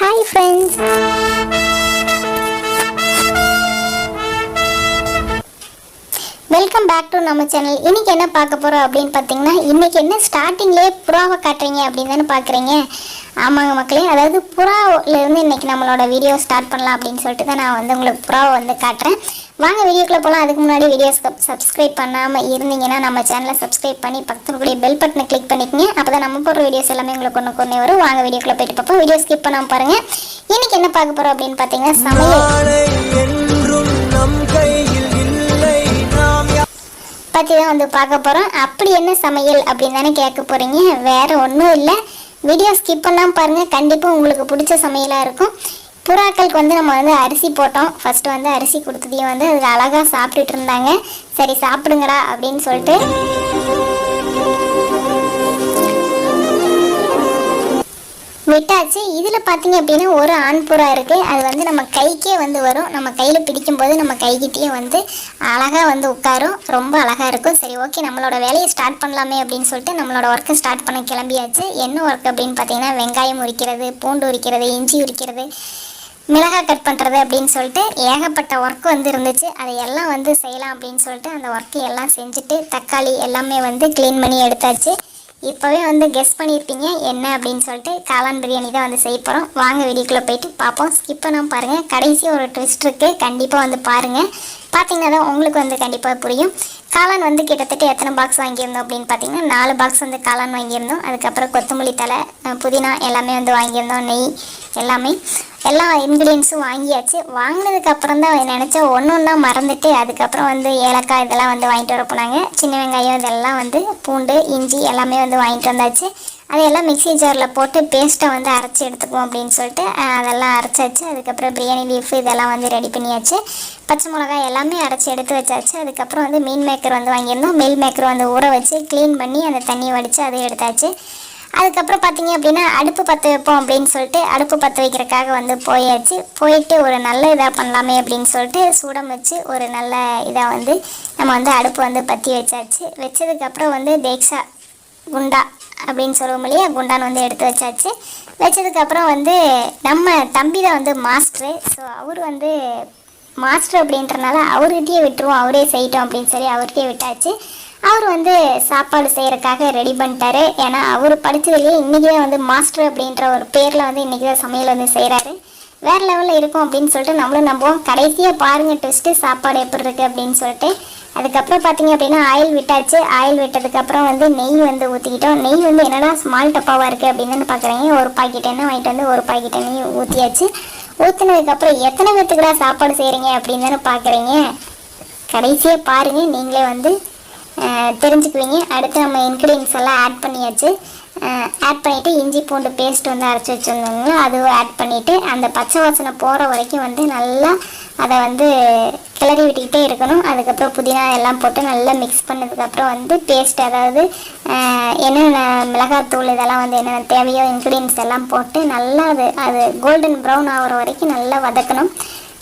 Hi friends! Welcome back to நம்ம channel இன்றைக்கி என்ன பார்க்க போகிறோம் அப்படின்னு பார்த்தீங்கன்னா இன்றைக்கி என்ன ஸ்டார்டிங்லேயே புறாவை காட்டுறீங்க அப்படின்னு தானே பார்க்குறீங்க. ஆமாங்க மக்களே அதாவது புறாவிலேருந்து இன்னைக்கு நம்மளோட வீடியோ ஸ்டார்ட் பண்ணலாம் அப்படின்னு சொல்லிட்டு தான் நான் வந்து உங்களுக்கு புறாவை வந்து காட்டுறேன். வாங்க வீடியோக்குள்ளே போகலாம் அதுக்கு முன்னாடி வீடியோஸ் சப்ஸ்கிரைப் பண்ணாமல் இருந்தீங்கன்னா நம்ம சேனலை சப்ஸ்கிரைப் பண்ணி பக்கத்துக்குள்ளே பெல் பட்டனை கிளிக் பண்ணிக்கங்க. அப்போ தான் நம்ம போடுற வீடியோஸ் எல்லாமே உங்களுக்கு ஒன்று கொண்டு வரும். வாங்க வீடியோக்குள்ளே போயிட்டு பார்ப்போம். வீடியோ ஸ்கிப் பண்ணாமல் பாருங்கள் இன்னைக்கு என்ன பார்க்க போகிறோம் அப்படின்னு பார்த்தீங்கன்னா சமையல். சப்பாத்தி தான் வந்து பார்க்க போகிறோம் அப்படி என்ன சமையல் அப்படின்னு தானே கேட்க போகிறீங்க வேறு ஒன்றும் இல்லை. வீடியோ ஸ்கிப் பண்ணாமல் பாருங்கள் கண்டிப்பாக உங்களுக்கு பிடிச்ச சமையலாக இருக்கும். புறாக்களுக்கு வந்து நம்ம வந்து அரிசி போட்டோம். ஃபஸ்ட்டு வந்து அரிசி கொடுத்ததையும் வந்து அதில் அழகாக சாப்பிட்டுட்டு இருந்தாங்க. சரி சாப்பிடுங்கடா அப்படின்னு சொல்லிட்டு விட்டாச்சு. இதில் பார்த்தீங்க அப்படின்னா ஒரு ஆண் புறா இருக்குது அது வந்து நம்ம கைக்கே வந்து வரும். நம்ம கையில் பிடிக்கும்போது நம்ம கைகிட்டேயே வந்து அழகாக வந்து உட்காரும். ரொம்ப அழகாக இருக்கும். சரி ஓகே நம்மளோட வேலையை ஸ்டார்ட் பண்ணலாமே அப்படின்னு சொல்லிட்டு நம்மளோட ஒர்க்கை ஸ்டார்ட் பண்ண கிளம்பியாச்சு. என்ன ஒர்க் அப்படின்னு பார்த்தீங்கன்னா வெங்காயம் உரிக்கிறது பூண்டு உரிக்கிறது இஞ்சி உரிக்கிறது மிளகாய் கட் பண்ணுறது அப்படின்னு சொல்லிட்டு ஏகப்பட்ட ஒர்க் வந்து இருந்துச்சு. அதை எல்லாம் வந்து செய்யலாம் அப்படின்னு சொல்லிட்டு அந்த ஒர்க்கு எல்லாம் செஞ்சுட்டு தக்காளி எல்லாமே வந்து க்ளீன் பண்ணி எடுத்தாச்சு. இப்போவே வந்து கெஸ் பண்ணியிருப்பீங்க என்ன அப்படின்னு சொல்லிட்டு காளான் பிரியாணி தான் வந்து செய்ய போகிறோம் வாங்க வீடியோக்குள்ளே போயிட்டு பார்ப்போம். ஸ்கிப் பண்ணாமல் பாருங்கள் கடைசி ஒரு ட்விஸ்ட் இருக்குது கண்டிப்பாக வந்து பாருங்கள் பார்த்தீங்கன்னா தான் உங்களுக்கு வந்து கண்டிப்பாக புரியும். காளான் வந்து கிட்டத்தட்ட எத்தனை பாக்ஸ் வாங்கியிருந்தோம் அப்படின்னு பார்த்தீங்கன்னா நாலு பாக்ஸ் வந்து காளான் வாங்கியிருந்தோம். அதுக்கப்புறம் கொத்தமல்லி தலை புதினா எல்லாமே வந்து வாங்கியிருந்தோம். நெய் எல்லாமே. எல்லா இன்க்ரீடியன்ஸும் வாங்கியாச்சு. வாங்கினதுக்கு அப்புறம் தான் நினச்சேன் ஒன்று ஒன்றா மறந்துட்டு அதுக்கப்புறம் வந்து ஏலக்காய் இதெல்லாம் வந்து வாங்கிட்டு வர போனாங்க. சின்ன வெங்காயம் இதெல்லாம் வந்து பூண்டு இஞ்சி எல்லாமே வந்து வாங்கிட்டு வந்தாச்சு. அதையெல்லாம் மிக்ஸி ஜாரில் போட்டு பேஸ்ட்டை வந்து அரைச்சி எடுத்துக்குவோம் அப்படின்னு சொல்லிட்டு அதெல்லாம் அரைச்சாச்சு. அதுக்கப்புறம் பிரியாணி லீஃப் இதெல்லாம் வந்து ரெடி பண்ணியாச்சு. பச்சை மிளகாய் எல்லாமே அரைச்சி எடுத்து வச்சாச்சு. அதுக்கப்புறம் வந்து மீன் மேக்கர் வந்து வாங்கியிருந்தோம். மீல் மேக்கர் வந்து ஊற வச்சு க்ளீன் பண்ணி அந்த தண்ணியை வடித்து அதை எடுத்தாச்சு. அதுக்கப்புறம் பார்த்தீங்க அப்படின்னா அடுப்பு பற்ற வைப்போம் அப்படின்னு சொல்லிட்டு அடுப்பு பற்ற வைக்கிறதுக்காக வந்து போயாச்சு. போயிட்டு ஒரு நல்ல இதாக பண்ணலாமே அப்படின்னு சொல்லிட்டு சூடம் வச்சு ஒரு நல்ல இதாக வந்து நம்ம வந்து அடுப்பு வந்து பற்றி வச்சாச்சு. வச்சதுக்கப்புறம் வந்து தேக்ஷா குண்டா அப்படின்னு சொல்லுவோம் இல்லையா? குண்டான் வந்து எடுத்து வச்சாச்சு. வச்சதுக்கப்புறம் வந்து நம்ம தம்பி தான் வந்து மாஸ்டரு. ஸோ அவர் வந்து மாஸ்டர் அப்படின்றனால அவர்கிட்டயே விட்டுருவோம். அவரே செய்யட்டோம் அப்படின்னு சொல்லி அவர்கிட்டயே விட்டாச்சு. அவர் வந்து சாப்பாடு செய்கிறக்காக ரெடி பண்ணிட்டாரு. ஏன்னா அவர் படித்ததுலேயே இன்றைக்கி தான் வந்து மாஸ்டர் அப்படின்ற ஒரு பேரில் வந்து இன்றைக்கி தான் சமையல் வந்து செய்கிறாரு வேறு லெவலில் இருக்கும் அப்படின்னு சொல்லிட்டு நம்மளும் நம்புவோம். கடைசியாக பாருங்கள் டெஸ்ட்டு சாப்பாடு எப்படி இருக்குது அப்படின்னு சொல்லிட்டு. அதுக்கப்புறம் பார்த்தீங்க அப்படின்னா ஆயில் விட்டாச்சு. ஆயில் விட்டதுக்கப்புறம் வந்து நெய் வந்து ஊற்றிக்கிட்டோம் நெய் வந்து என்னடா ஸ்மால் டப்பாவாக இருக்குது அப்படின்னு பார்க்குறீங்க ஒரு பாக்கெட் எண்ணெய் வாங்கிட்டு வந்து ஒரு பாக்கெட் எண்ணெய் ஊற்றியாச்சு ஊற்றினதுக்கப்புறம் எத்தனை பேத்துக்குடா சாப்பாடு செய்கிறீங்க அப்படின்னு தானே பார்க்குறீங்க கடைசியாக பாருங்கள் நீங்களே வந்து தெரிஞ்சுக்குவீங்க. அடுத்து நம்ம இன்க்ரீடியன்ஸ் எல்லாம் ஆட் பண்ணியாச்சு. ஆட் பண்ணிவிட்டு இஞ்சி பூண்டு பேஸ்ட் வந்து அரைச்சி வச்சுருந்தோங்களோ அதுவும் ஆட் பண்ணிவிட்டு அந்த பச்சை வாசனை போகிற வரைக்கும் வந்து நல்லா அதை வந்து கிளறி விட்டுக்கிட்டே இருக்கணும். அதுக்கப்புறம் புதினா எல்லாம் போட்டு நல்லா மிக்ஸ் பண்ணதுக்கப்புறம் வந்து பேஸ்ட் அதாவது என்னென்ன மிளகாத்தூள் இதெல்லாம் வந்து என்னென்ன தேவையோ இன்க்ரீடியன்ஸ் எல்லாம் போட்டு நல்லா அது அது கோல்டன் ப்ரௌன் ஆகிற வரைக்கும் நல்லா வதக்கணும்.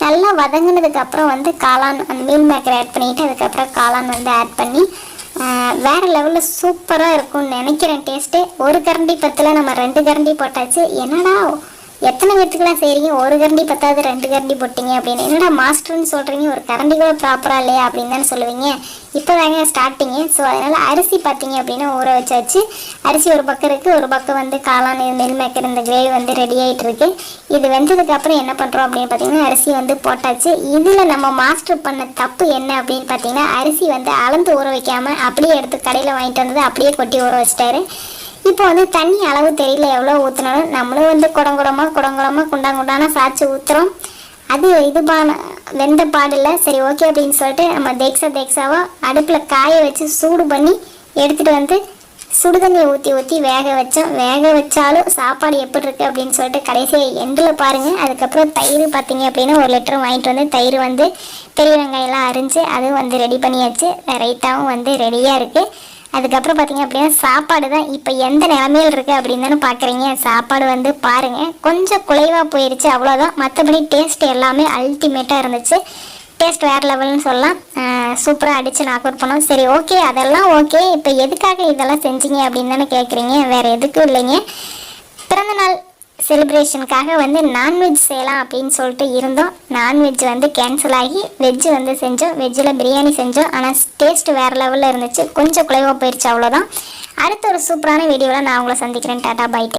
நல்லா வதங்கினதுக்கு அப்புறம் வந்து காளான் அந்த மீல் மேக்கர் ஆட் பண்ணிட்டு அதுக்கப்புறம் காளான் வந்து ஆட் பண்ணி வேறு வேற லெவலில் சூப்பராக இருக்கும்னு நினைக்கிறேன். டேஸ்ட்டு ஒரு கரண்டி பத்தில் நம்ம ரெண்டு கரண்டி போட்டாச்சு. என்னடா எத்தனை பேத்துக்குலாம் செய்கிறீங்க ஒரு கரண்டி பத்தாவது ரெண்டு கரண்டி போட்டீங்க அப்படின்னு. என்னடா மாஸ்டர்னு சொல்கிறீங்க ஒரு கரண்டி கூட ப்ராப்பராக இல்லையா அப்படின்னு தானே சொல்லுவீங்க. இப்போ தாங்க ஸ்டார்டிங்கு ஸோ அதனால் அரிசி பார்த்தீங்க அப்படின்னா ஊற வச்சாச்சு அரிசி ஒரு பக்கம் இருக்குது ஒரு பக்கம் வந்து காளான் நெல் மேக்கர் இந்த கிரேவி வந்து ரெடி ஆகிட்டு இருக்கு. இது வெந்ததுக்கப்புறம் என்ன பண்ணுறோம் அப்படின்னு பார்த்தீங்கன்னா அரிசி வந்து போட்டாச்சு. இதில் நம்ம மாஸ்டர் பண்ண தப்பு என்ன அப்படின்னு பார்த்தீங்கன்னா அரிசி வந்து அளந்து ஊற வைக்காமல் அப்படியே எடுத்து கடையில் வாங்கிட்டு வந்தது அப்படியே கொட்டி ஊற வச்சிட்டாரு. இப்போ வந்து தண்ணி அளவு தெரியல எவ்வளோ ஊற்றினாலும் நம்மளும் வந்து குடங்குடமாக குடங்குடமாக குண்டாங்குண்டான சாய்ச்சி ஊற்றுறோம் அது இது பான வெந்த பாடில்லை சரி ஓகே அப்படின்னு சொல்லிட்டு நம்ம தேக்ஸா தேக்ஸாவா அடுப்பில் காய வச்சு சூடு பண்ணி எடுத்துகிட்டு வந்து சுடுதண்ணியை ஊற்றி ஊற்றி வேக வச்சோம். வேக வச்சாலும் சாப்பாடு எப்படி இருக்குது அப்படின்னு சொல்லிட்டு கடைசியாக எண்டில் பாருங்கள் அதுக்கப்புறம் தயிர் பார்த்தீங்க அப்படின்னா ஒரு லிட்டர் வாங்கிட்டு வந்து தயிர் வந்து பெரிய வெங்காயம்லாம் அரிஞ்சு அதுவும் வந்து ரெடி பண்ணியாச்சு. ரைத்தாவும் வந்து ரெடியாக இருக்குது அதுக்கப்புறம் பார்த்தீங்க அப்படின்னா சாப்பாடு தான் இப்போ எந்த நிலமையில் இருக்குது அப்படின்னு தானே பார்க்குறீங்க சாப்பாடு வந்து பாருங்கள் கொஞ்சம் குலைவாக போயிடுச்சு அவ்வளோதான் மற்றபடி டேஸ்ட் எல்லாமே அல்டிமேட்டாக இருந்துச்சு. டேஸ்ட் வேறு லெவல்னு சொல்லலாம். சூப்பராக அடித்து நாக் அவுட் பண்ணோம். சரி ஓகே அதெல்லாம் ஓகே இப்போ எதுக்காக இதெல்லாம் செஞ்சீங்க அப்படின்னு தானே கேட்குறீங்க வேறு எதுக்கும் இல்லைங்க. பிறந்தநாள் செலிப்ரேஷனுக்காக வந்து நான்வெஜ் செய்யலாம் அப்படின்னு சொல்லிட்டு இருந்தோம். நான்வெஜ் வந்து கேன்சல் ஆகி வெஜ்ஜு வந்து செஞ்சோம். வெஜ்ஜில் பிரியாணி செஞ்சோம். ஆனால் டேஸ்ட் வேறு லெவலில் இருந்துச்சு. கொஞ்சம் குலைவாக போயிடுச்சு அவ்வளோதான் அடுத்த ஒரு சூப்பரான வீடியோவில் நான் உங்களை சந்திக்கிறேன். டாடா பைட்டு